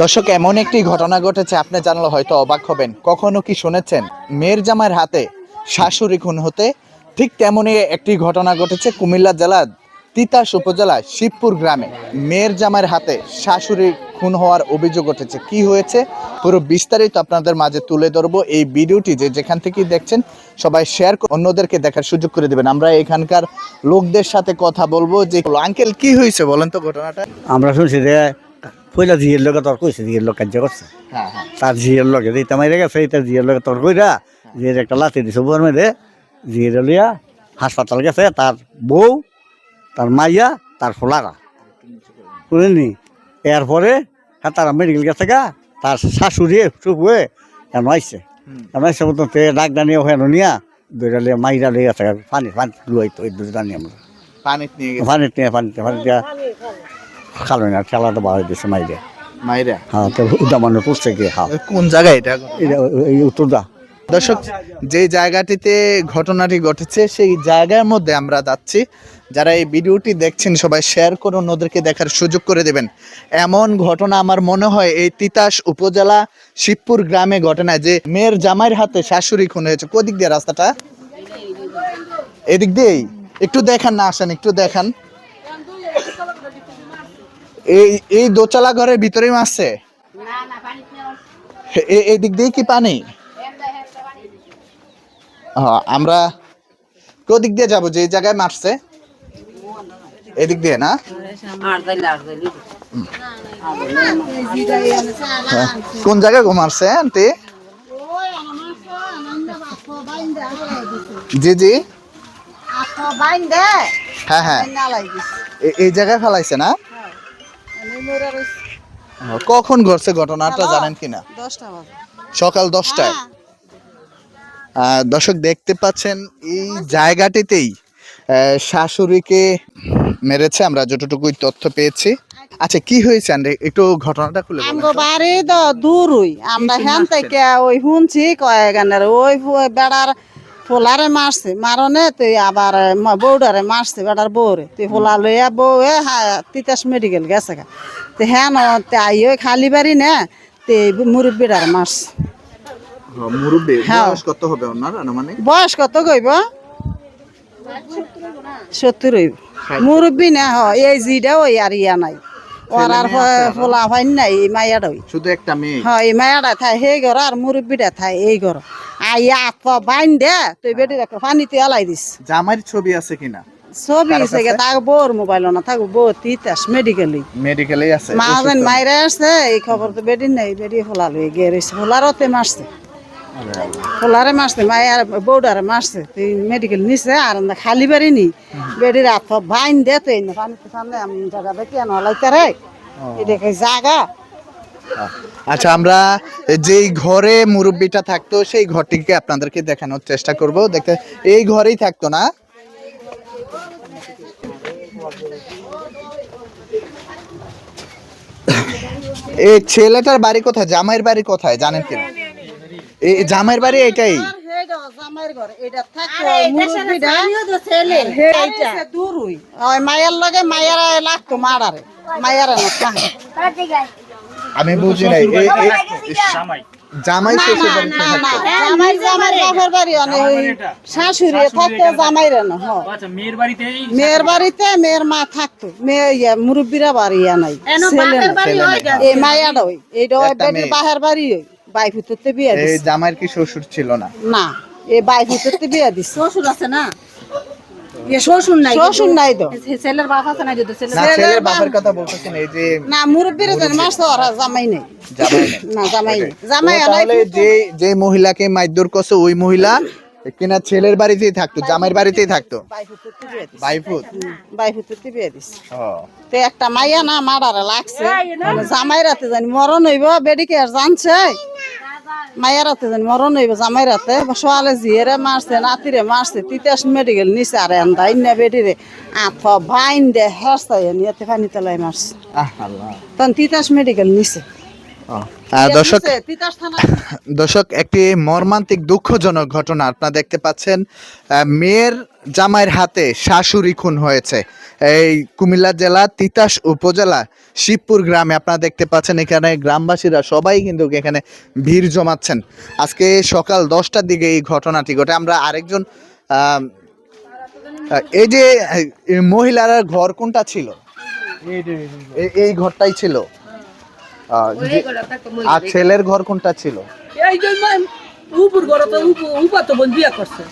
দর্শক, এমন একটি ঘটনা ঘটেছে, আপনি জানলে হয়তো অবাক হবেন। কখনো কি শুনেছেন, মেয়ের জামার হাতে শাশুড়ি খুন হতে ঠিক তেমনই একটি ঘটনা ঘটেছে কুমিল্লা জেলার তিতাস উপজেলা শিবপুর গ্রামে মেয়ের জামাইয়ের হাতে শাশুড়ি খুন হওয়ার অভিযোগ উঠেছে। কি হয়েছে? পুরো বিস্তারিত আপনাদের মাঝে তুলে ধরবো এই ভিডিওটি যে যেখান থেকে দেখছেন সবাই শেয়ার অন্যদেরকে দেখার সুযোগ করে দেবেন। আমরা এখানকার লোকদের সাথে কথা বলব যে আঙ্কেল কি হয়েছে বলেন তো ঘটনাটা? আমরা শুনছি যে পয়লা জিয়ের লগে তোর কইছে জিয়ের লোক কার্য করছে। হ্যাঁ হ্যাঁ। তার জিয়ের লগে যে মাইরে গেছে এটা জিয়ের লগে তোর কইরা জিয়ের একটা লাঠি দিছে বুয়ার মেয়েদে জিয়ের লিয়া হাসপাতাল গেছে তার বউ তার মাইয়া তার ফোলারা। বুঝলি এরপরে হ্যাঁ তারা মেডিকেল গেছে গা তার শাশুড়ি চুপ হয়ে এমন আইসে এমন আইসে মতো তে ডাক দানিয়ে হয়ে নিয়া দুইটা লিয়ে মাইরা লিয়ে গেছে পানি পানি লুয়াই তো দুইটা নিয়ে আমরা পানিতে নিয়ে পানিতে নিয়ে পানিতে পানিতে খালো না খেলাটা বার দিছে মাইরে। মাইরা? হ্যাঁ তো গিয়ে হ্যাঁ। কোন জায়গায় এটা? এটা এই উত্তরদা দর্শক যে জায়গাটিতে ঘটনাটি ঘটেছে সেই জায়গার মধ্যে আমরা যাচ্ছি। যারা এই ভিডিওটি দেখছেন, সবাই শেয়ার করে অন্যদেরকে দেখার সুযোগ করে দেবেন। এমন ঘটনা আমার মনে হয় এই তিতাস উপজেলা শিবপুর গ্রামে ঘটনা যে মেয়ের জামাইয়ের হাতে শাশুড়ি খুন হয়েছে। কোদিক দিয়ে রাস্তাটা? এদিক দিয়েই? একটু দেখান না, আসেন, একটু দেখান। এই এই দোচালা ঘরের ভিতরেই মারছে? এ- এই দিক দিয়ে কি পানি? আমরা কোদিক দিয়ে যাব যে জায়গায় মারছে। এদিক দিয়ে না? হ্যাঁ। কোন জায়গায় গো মারছে আন্টি? জি জি। হ্যাঁ হ্যাঁ। এই জায়গায় ফেলাইছে না? হ্যাঁ, কখন ঘটছে ঘটনাটা জানেন কিনা? সকাল দশটায়। আহ, দর্শক দেখতে পাচ্ছেন এই জায়গাটিতেই শাশুড়িকে মেরেছে আমরা যতটুকুই তথ্য পেয়েছি। আচ্ছা কি হয়েছে? একটু ঘটনাটা খুলে আমগো বাড়ি তো দূর হই আমরা হ্যান থেকে ওই শুনছি কয় গানের ওই বেড়ার ফোলারে মারছে। মারনে তুই আবার বৌডারে মারছে বেড়ার বউরে। তুই ফোলা লইয়া বউ তিতাস মেডিকেল গেছে গা। তো হ্যাঁ আই ওই খালি বাড়ি না তে মুরব্বীটার মারছে। হ্যাঁ, মুরব্বি। হ্যাঁ। বয়স কত হবে ওনার বয়স কত কইব? সত্তর হইব মুরব্বী না হ এই জিডা ওই আর ইয়া নাই। ওর আর? ফোলা নাই এই মাইয়াটা ওই শুধু একটা মেয়ে? হ্যাঁ এই মায়াটা থাই সেই ঘর আর মুরব্বীটা থাই এই ঘর। আইয়া আপ বাইন দে তুই বেটি দেখো পানিতে এলাই দিস। ছবি আছে কিনা? ছবি আছে কাছে? তাকে বোর মোবাইল না থাকব বউ তিতাস মেডিকেলই মেডিকেলেই আছে মা মাইরে আসছে এই খবর তো বেটি নেই বেটি ফোলা লই ফোলারতে মারছে। মারছে মায়ের বৌডারে মারছে তুই মেডিকেল নিছে আর আমরা খালি বাড়ি নি বাইন দে তুই পানিতে সামনে আমি জায়গা দেখি রে। দেখে জাগা আচ্ছা আমরা যেই ঘরে মুরব্বিটা থাকতো সেই ঘরটিকে আপনাদেরকে দেখানোর চেষ্টা করব। দেখতে এই ঘরেই থাকতো না? এই ছেলেটার বাড়ি কোথায়? জামাইয়ের বাড়ি কোথায়? জানেন কি এই জামাইয়ের বাড়ি এটাই? মায়ের লগে মায়ের লাগতো মারারে। মায়ের আমি বুঝি নাই এই- এই- জামাই। শাশুড়ি থাকতো জামাই রে না আচ্ছা মেয়ের বাড়িতে মেয়ের মা থাকতো। মেয়ে ইয়া মুরব্বীরা বাড়ি ইয়া নাই ছেলে এই মায়াটা ওই এইটা বাহের বাড়ি ওই। বাই ভিতরতে বিয়া এই জামাইয়ের কি শ্বশুর ছিল না? না এ বাই ভিতরতে বিয়া দিছে। শ্বশুর আছে না? শ্বশুর নাই শ্বশুর নাই তো। ছেলের বাপ আছে না যদি ছেলে ছেলের বাপের কথা বলতেছেন এই যে না মুরব্বীরা যেন মাস তো ওরা জামাই নেই। জামাই না জামাই নেই। জামাই ও যে যে মহিলাকে মাইদুর করছে ওই মহিলা কিনা ছেলের বাড়িতেই থাকতো জামাইয়ের বাড়িতেই থাকতো। বিয়া বাইফুত? বাই ফুটতে বিয়া তো একটা মাইয়া না মারারে লাগছে। জামাই রাতে জানি মরণ হইব বেডিকে আর জানছে? মাইয়া রাতে জানি মরণ হইব জামাই রাতে সোয়ালে জিয়েরে মারছে নাতিরে মারছে তিতাস মেডিকেল নিছে আর এন্দা ইন্না বেডিরে। আফ ভাইন দে হেস্তায় নিয়েতে পানি তলায় মারছে। আহ আল্লাহ। তখন তিতাস মেডিকেল নিছে। আহ, দর্শক দর্শক একটি মর্মান্তিক দুঃখজনক ঘটনা আপনারা দেখতে পাচ্ছেন। মেয়ের জামাইয়ের হাতে শাশুড়ি খুন হয়েছে। এই কুমিল্লা জেলা তিতাস উপজেলা শিবপুর গ্রামে আপনারা দেখতে পাচ্ছেন এখানে গ্রামবাসীরা সবাই কিন্তু এখানে ভিড় জমাচ্ছেন। আজকে সকাল দশটার দিকে এই ঘটনাটি ঘটে। আমরা আরেকজন এই যে মহিলার ঘর কোনটা ছিল? এই- এই ঘরটাই ছিল। আর ছেলের ঘর কোনটা ছিল? এই যে উপর ঘরে তো উপর তো বোন বিয়া করছে।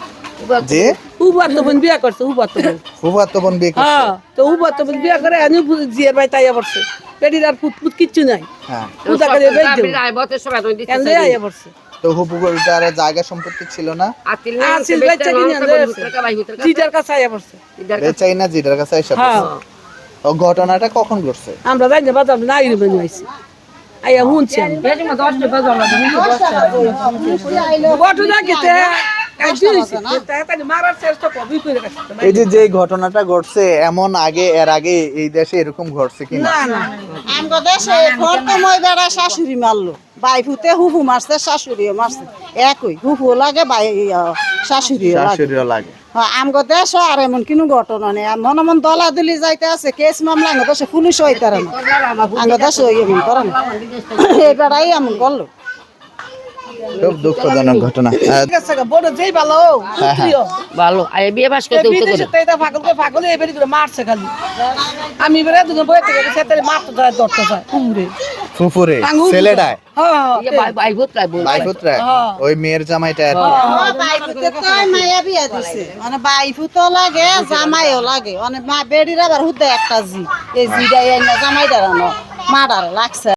যে? উপর তো বোন বিয়া করছে উপর তো বোন। ফুফাতো বোন বিয়ে করছে। হ্যাঁ তো উপর তো বোন বিয়া করে আমি জিয়ের ভাই তাইয়া পড়ছে। পেটির আর কিচ্ছু নাই। হ্যাঁ। পূজা করে বেচ দেব। এনে আইয়া পড়ছে। তো হুপুকুরটার জায়গা সম্পত্তি ছিল না? কিনে কাছে আইয়া পড়ছে। কাছে। হ্যাঁ। ঘটনাটা কখন ঘটছে? আমরা যাই না বাজার না আইরে বেনু আইছি। আইয়া কাছে। এই যে যে ঘটনাটা ঘটছে এমন আগে এর আগে এই দেশে এরকম ঘটছে কিনা না? না আমগো দেশে ঘর তো মই বেড়া শাশুড়ি মারলো। বাইফুতে হুফু মারছে শাশুড়িও মারছে। একই হুফু লাগে বাই শাশুড়িও লাগে। শাশুড়িও লাগে। হ্যাঁ, আমগো দেশ আর এমন কোনো ঘটনা নেই। মনে মন দলা দুলি যাইতে আছে কেস মামলা আঙ্গ দেশে পুলিশ হইতারে না। আঙ্গ দেশে এমন করে না। বেড়াই এমন করল। খুব দুঃখজনক ঘটনা। বড় যেই ভালো উত্রিও ভালো। আর বিয়ে বাস করতে উঠতে বিদেশে তো এটা পাগলকে পাগলে এবারে মারছে খালি। আমি এবারে দুজন বই সেটারে মারতে যায় ধরতে যায় কুমড়ে ফুফুরে ছেলেটায়? হ্যাঁ বাইফুতরা ওই মেয়ের জামাইটা মানে বাইফুতো লাগে জামাইও লাগে। মানে মা বেড়ির আবার হুদে একটা জি। এই জিটাই না জামাই দাঁড়ানো মাডার লাগছে।